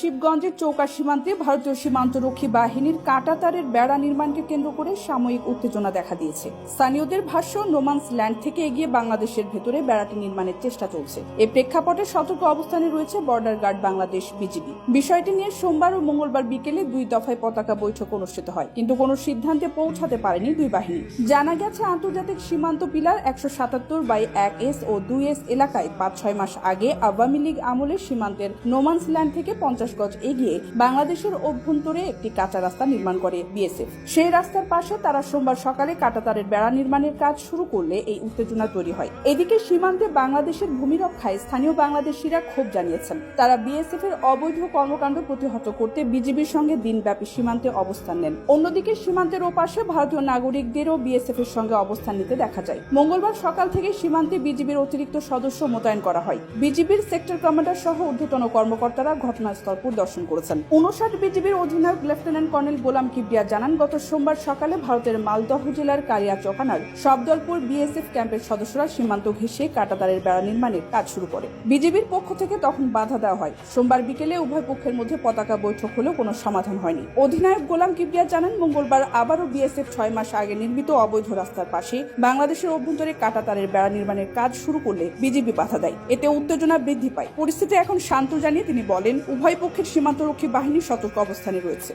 শিবগঞ্জের চৌকা সীমান্তে ভারতীয় সীমান্তরক্ষী বাহিনীর কাঁটাতারের বেড়া নির্মাণকে কেন্দ্র করে সাময়িক উত্তেজনা দেখা দিয়েছে। স্থানীয়দের ভাষ্য, নোমান্স ল্যান্ড থেকে এগিয়ে বাংলাদেশের ভেতরে বেড়াটি নির্মাণের চেষ্টা চলছে। এ প্রেক্ষাপটে সতর্ক অবস্থানে রয়েছে বর্ডার গার্ড বাংলাদেশ বিজিবি। বিষয়টি নিয়ে সোমবার ও মঙ্গলবার বিকেলে দুই দফায় পতাকা বৈঠক অনুষ্ঠিত হয়, কিন্তু কোনো সিদ্ধান্তে পৌঁছাতে পারেনি দুই বাহিনী। জানা গেছে, আন্তর্জাতিক সীমান্ত পিলার একশো সাতাত্তর বাই এক এস ও দুই এস এলাকায় পাঁচ ছয় মাস আগে আওয়ামী লীগ আমলে সীমান্তের নোমান্স ল্যান্ড থেকে পঞ্চাশ গজ এগিয়ে বাংলাদেশের অভ্যন্তরে একটি কাঁচা রাস্তা নির্মাণ করে বিএসএফ। সেই রাস্তার পাশে তারা সোমবার সকালে কাঁটাতারের বেড়া নির্মাণের কাজ শুরু করলে এই উত্তেজনা তৈরি হয়। এদিকে সীমান্তে বাংলাদেশের ভূমি রক্ষায় স্থানীয় বাংলাদেশিরা ক্ষোভ জানিয়েছেন। তারা বিএসএফ এর অবৈধ কর্মকাণ্ড প্রতিহত করতে বিজিবির সঙ্গে দিনব্যাপী সীমান্তে অবস্থান নেন। অন্যদিকে সীমান্তের ওপাশে ভারতীয় নাগরিকদেরও বিএসএফ এর সঙ্গে অবস্থান নিতে দেখা যায়। মঙ্গলবার সকাল থেকে সীমান্তে বিজিবির অতিরিক্ত সদস্য মোতায়েন করা হয়। বিজিবির সেক্টর কমান্ডার সহ ঊর্ধ্বতন কর্মকর্তারা ঘটনাস্থল পরিদর্শন করেছেন। উনষাট বিজিবির অধিনায়ক লেফটেন্যান্ট কর্নেল গোলাম কিবরিয়া জানান, গত সোমবার সকালে ভারতের মালদহ জেলার কারিয়া চকানার সবদলপুর বিএসএফ ক্যাম্পের সদস্যরা সীমান্ত ঘেঁষে কাটাতারের বেড়া নির্মাণের কাজ শুরু করে। বিজিবির পক্ষ থেকে তখন বাধা দেওয়া হয়। সোমবার বিকেলে উভয় পক্ষের মধ্যে পতাকা বৈঠক হলেও কোনো সমাধান হয়নি। অধিনায়ক গোলাম কিবরিয়া জানান, মঙ্গলবার আবারও বিএসএফ ছয় মাস আগে নির্মিত অবৈধ রাস্তার পাশে বাংলাদেশের অভ্যন্তরে কাটাতারের বেড়া নির্মাণের কাজ শুরু করলে বিজিবি বাধা দেয়। এতে উত্তেজনা বৃদ্ধি পায়। পরিস্থিতি এখন শান্ত জানিয়ে তিনি বলেন উভয় পক্ষের সীমান্তরক্ষী বাহিনী সতর্ক অবস্থানে রয়েছে।